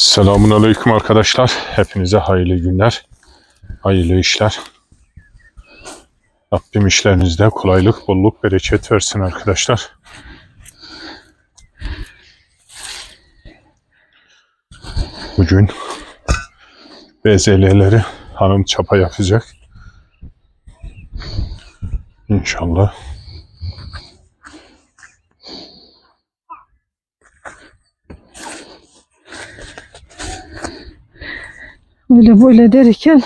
Selamun Aleyküm arkadaşlar. Hepinize hayırlı günler, hayırlı işler. Rabbim işlerinizde kolaylık, bolluk, bereket versin arkadaşlar. Bugün BZL'leri hanım çapa yapacak. İnşallah. Öyle böyle derken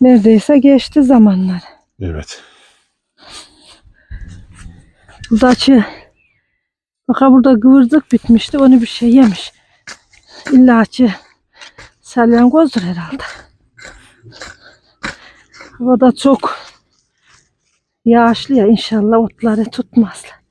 neredeyse geçti zamanlar. Evet. Burada açı. Bak ha burada kıvırcık bitmişti. Onu bir şey yemiş. İlla açı. Salyangozdur herhalde. Havada çok yağışlı ya inşallah otları tutmazlar.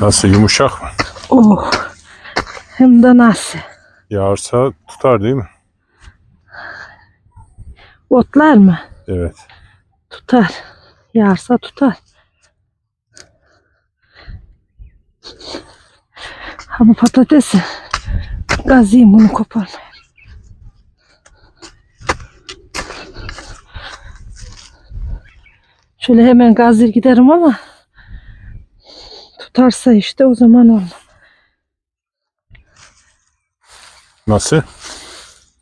Nasıl yumuşak mı? Oh. Hem de nasıl. Yağarsa tutar değil mi? Otlar mı? Evet. Tutar. Yağarsa tutar. Ha bu patatesi. Gazıyım bunu koparmaya. Şöyle hemen gazır giderim ama tutarsa işte o zaman olur. Nasıl?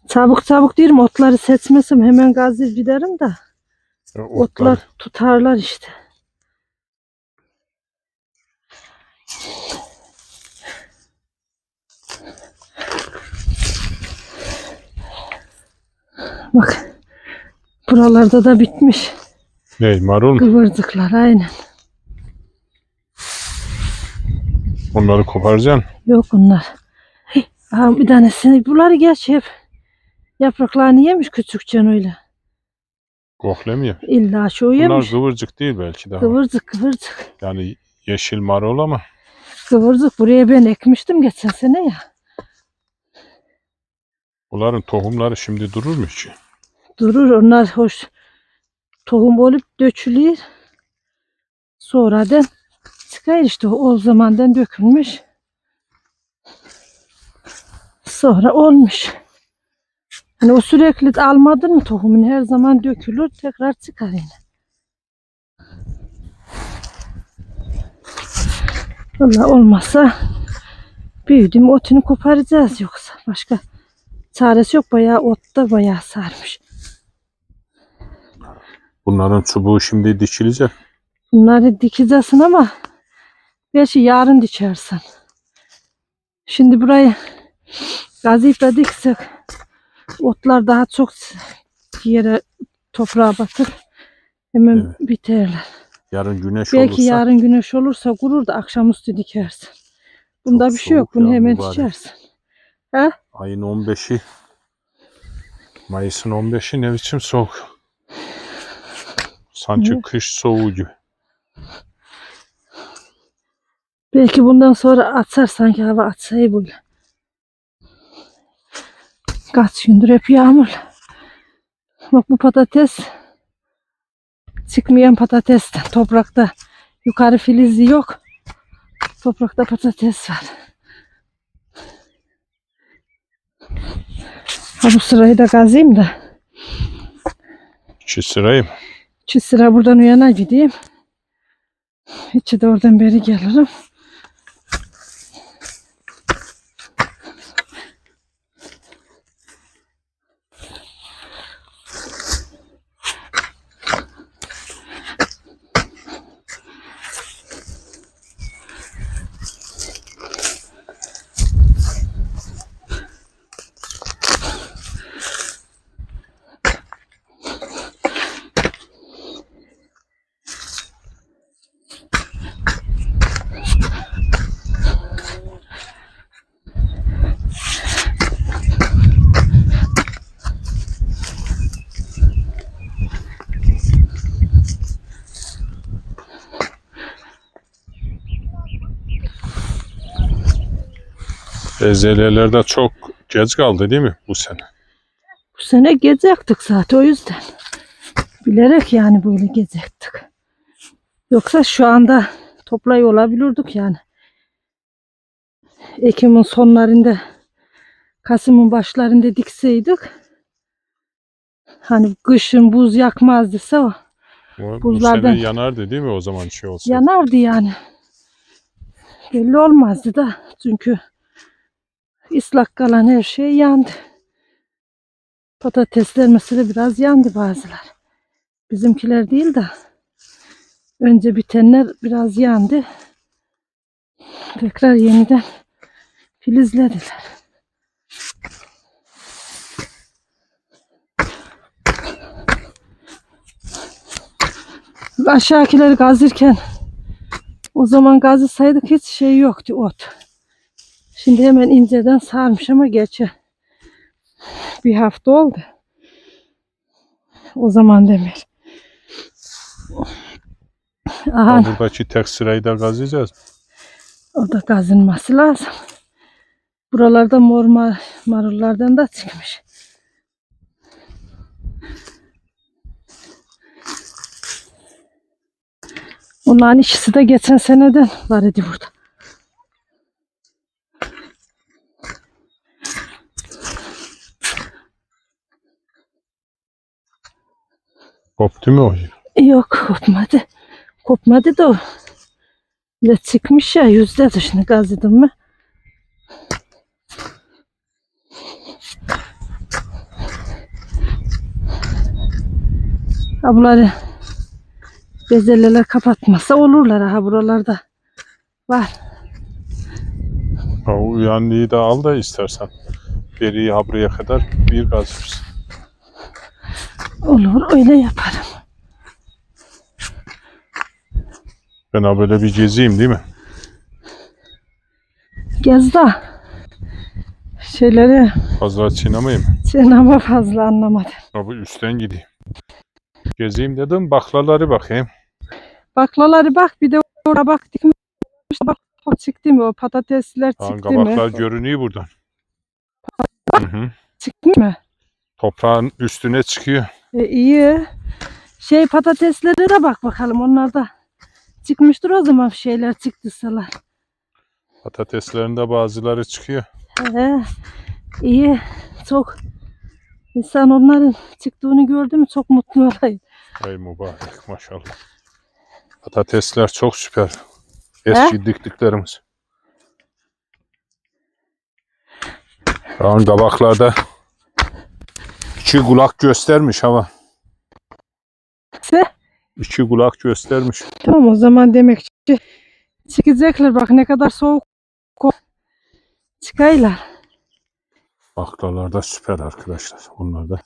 Çabuk çabuk diyorum otları seçmesem hemen gazır giderim de E, otlar tutarlar işte. Bak buralarda da bitmiş Ne marul kıvırcıklar aynen. Onları koparacaksın. Yok onlar. Hey, aha, bir tanesini bunları geç hep. Yapraklarını yemiş küçükçen öyle. Koklemiyor. İlla şu Bunlar yemiş. kıvırcık değil belki daha. Kıvırcık kıvırcık. Yani yeşil marul ama Kıvırcık buraya ben ekmiştim geçen sene ya. bunların tohumları şimdi durur mu hiç? Durur onlar hoş. Tohum olup dökülür. Sonradan çıkar işte o zamandan dökülmüş. Sonra olmuş. Hani o sürekli almadın mı tohumun her zaman dökülür tekrar çıkar yine. Valla olmazsa büyüdüm otunu koparacağız yoksa başka çaresi yok bayağı otta bayağı sarmış. Bunların çubuğu şimdi dikilecek. Bunları dikeceksin ama belki yarın dikersen. Şimdi burayı da diksek otlar daha çok yere toprağa batır. Hemen Evet. biterler. Yarın güneş Belki olursa yarın güneş olursa kurur da akşamüstü dikersin. Bunda Çok bir şey yok. Bunu hemen mübarek. dikersin. He? ayın 15'i Mayıs'ın 15'i ne biçim soğuk. Sanki Hı. kış soğuğu gibi. Belki bundan sonra atsar sanki hava atsayı böyle. Kaç gündür hep yağmur. Bak bu patates çıkmayan patates. Toprakta yukarı filizli yok. Toprakta patates var. Ha bu sırayı da kazayım da. İki sırayı mı? Şu sıra buradan uyana gideyim. İçi de oradan beri gelirim. Ezelelerde çok geç kaldı değil mi bu sene? Bu sene gezecektik zaten o yüzden. Bilerek yani böyle gezecektik. Yoksa şu anda toplay olabilirdik yani. Ekim'in sonlarında Kasım'ın başlarında dikseydik hani kışın buz yakmazdıysa o Bu, bu Buzlardan. sene yanardı değil mi o zaman şey olsa? yanardı yani. Belli olmazdı da çünkü ıslak kalan her şey yandı. Patatesler mesela biraz yandı bazılar. Bizimkiler değil de önce bitenler biraz yandı. Tekrar yeniden filizlediler. Aşağıkileri gazırken o zaman gazı saydık hiç şey yoktu ot. Şimdi hemen inceden sarmış ama geçe bir hafta oldu. O zaman demir. Aha, Ha, buradaki tek sırayı da gazlayacağız. o da kazınması lazım. Buralarda mor mar- marullardan da çıkmış. Onların ikisi de geçen seneden var idi burada. Koptu mu o? Yok kopmadı. Kopmadı da o. Böyle çıkmış ya yüzde dışını gazladım mı? Ha bunları bezelyeler kapatmasa olurlar ha buralarda. Var. O uyanlığı da al da istersen. Beriyi ha buraya kadar bir gazlıyoruz. Olur öyle yaparım. Ben böyle bir gezeyim değil mi? Gez da şeyleri Fazla çiğnemayayım. sen ama fazla anlamadın. Ha, bu üstten gideyim. Gezeyim dedim baklaları bakayım. Baklaları bak bir de oraya bak dikmiş. Bak o çıktı mı o patatesler Ha, çıktı mı? kabaklar görünüyor buradan. Hı hı. Çıktı mı? Toprağın üstüne çıkıyor. E, iyi. Şey patateslere de bak bakalım onlar da çıkmıştır o zaman şeyler çıktıysalar. Patateslerinde bazıları çıkıyor. Ee, iyi. Çok insan onların çıktığını gördü mü çok mutlu oluyor. Ay mübarek maşallah. Patatesler çok süper. Eski diktiklerimiz. Şu an kabaklarda iki kulak göstermiş hava. Se, İki kulak göstermiş. tamam o zaman demek ki çıkacaklar bak ne kadar soğuk çıkaylar. Baklalarda süper arkadaşlar. Bunlar da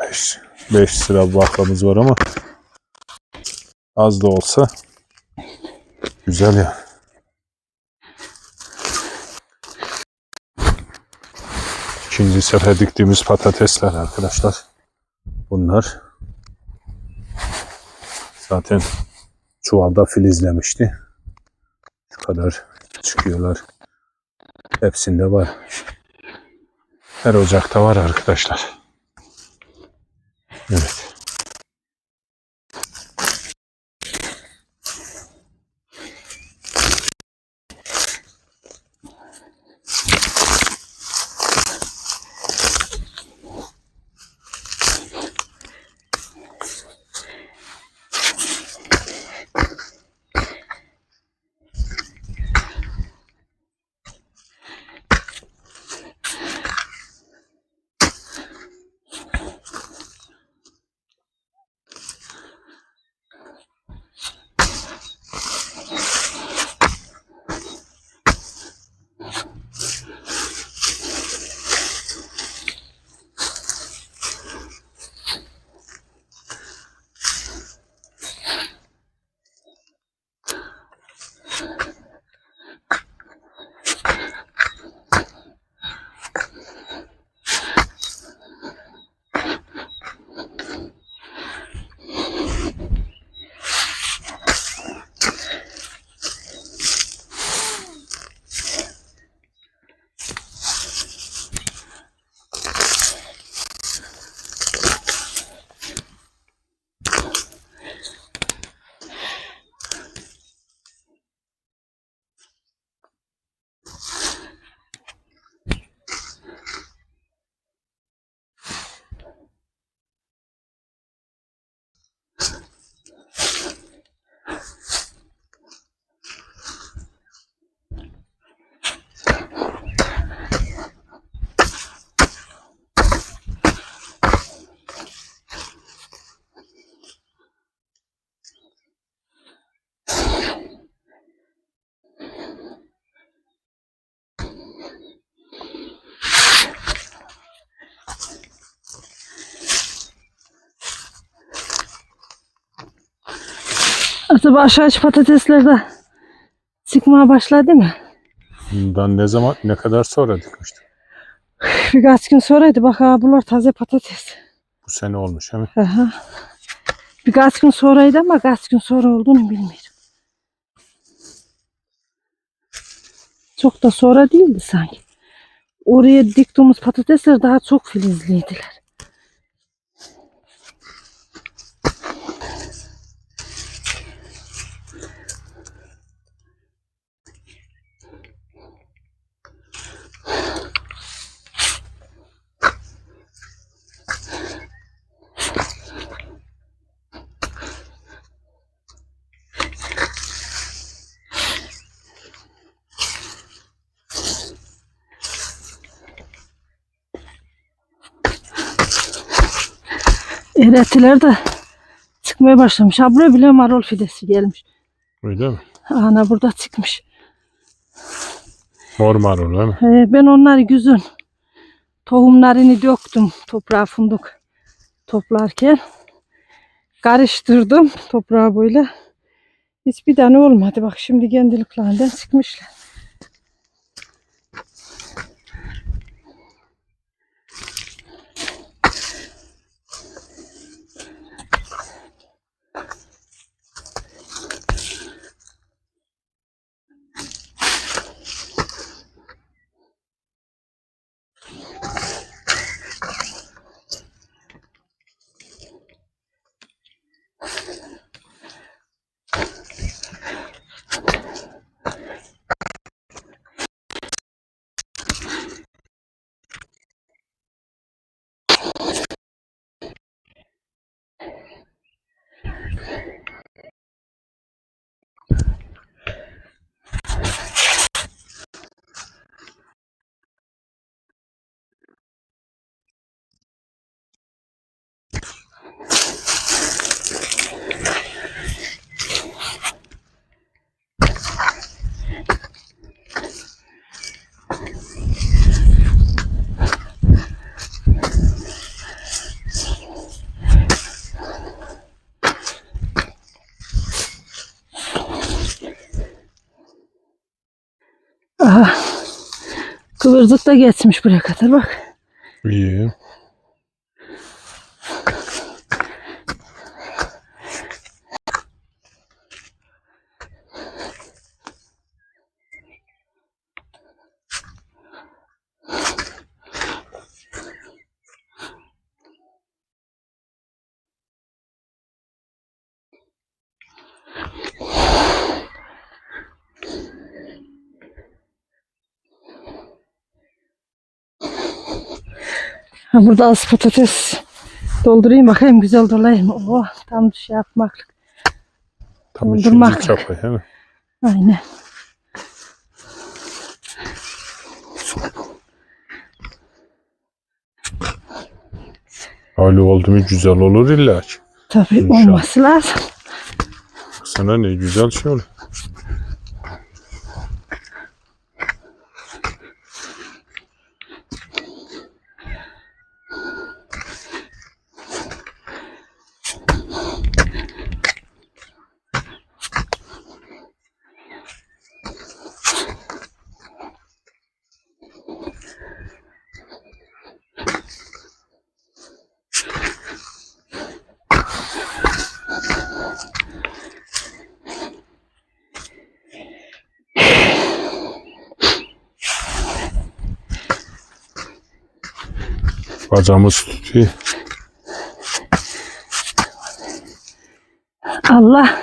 5 5 sıra baklamız var ama az da olsa güzel ya. İkinci sefer diktiğimiz patatesler arkadaşlar. Bunlar zaten çuvalda filizlemişti. Şu kadar çıkıyorlar. Hepsinde var. Her ocakta var arkadaşlar. Evet. Acaba aşağı iç patatesler de çıkmaya başladı mı? Bundan ne zaman ne kadar sonra dikmiştim? Birkaç gün sonraydı. Bak ha bunlar taze patates. Bu sene olmuş değil mi? Aha. Birkaç gün sonraydı ama kaç gün sonra olduğunu bilmiyorum. Çok da sonra değildi sanki. Oraya diktiğimiz patatesler daha çok filizliydiler. Eğretiler de çıkmaya başlamış. Ha buraya bile marul fidesi gelmiş. Öyle mi? Ana burada çıkmış. Mor marul değil mi? Ee, ben onları güzün tohumlarını döktüm toprağa funduk toplarken. Karıştırdım toprağı böyle. Hiçbir tane olmadı. Bak şimdi kendiliklerinden çıkmışlar. Kıvırcık da geçmiş buraya kadar bak. İyi. Burada az patates doldurayım bakayım güzel dolayayım. Oh, tam şey yapmaklık. Tam Doldurmak. üçüncü çapa değil mi? Aynen. Öyle oldu mu güzel olur illa ki. Tabii İnşallah. olması lazım. Sana ne güzel şey olur. Bacağımız tutuyor. Allah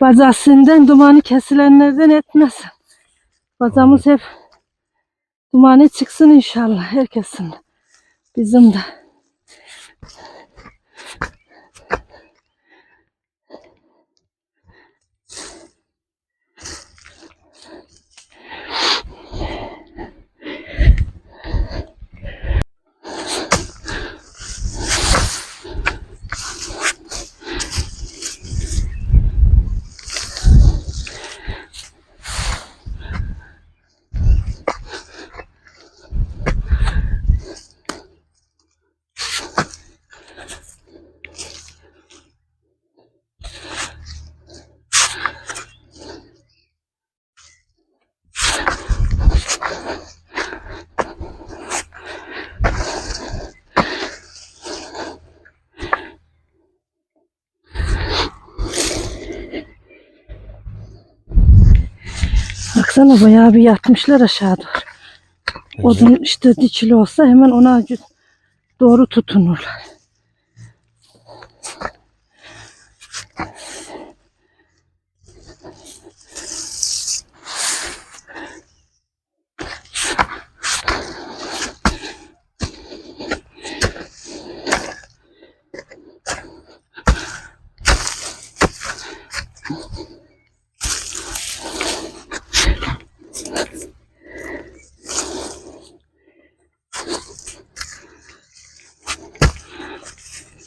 bacasından dumanı kesilenlerden etmesin. Bacamız hep dumanı çıksın inşallah herkesin. Bizim de. Baksana bayağı bir yatmışlar aşağı doğru. Odun işte dikili olsa hemen ona doğru tutunurlar.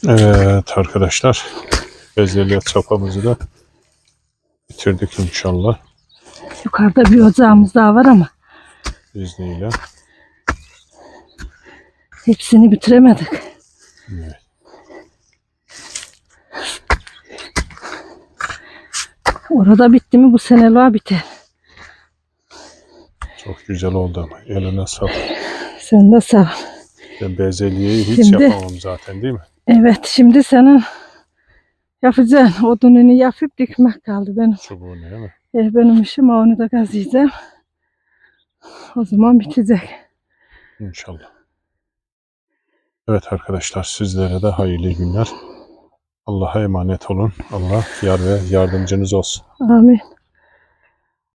Evet arkadaşlar. Bezelye çapamızı da bitirdik inşallah. Yukarıda bir ocağımız daha var ama izniyle. hepsini bitiremedik. Evet. Orada bitti mi bu seneler biter. Çok güzel oldu ama. Eline sağlık. Sen de sağ ol. Ben bezelyeyi hiç Şimdi- yapamam zaten değil mi? Evet şimdi senin yapacağın odununu yapıp dikmek kaldı benim. Çubuğu ne mi? Eh, benim işim onu da gazlayacağım. O zaman bitecek. İnşallah. Evet arkadaşlar sizlere de hayırlı günler. Allah'a emanet olun. Allah yar ve yardımcınız olsun. Amin.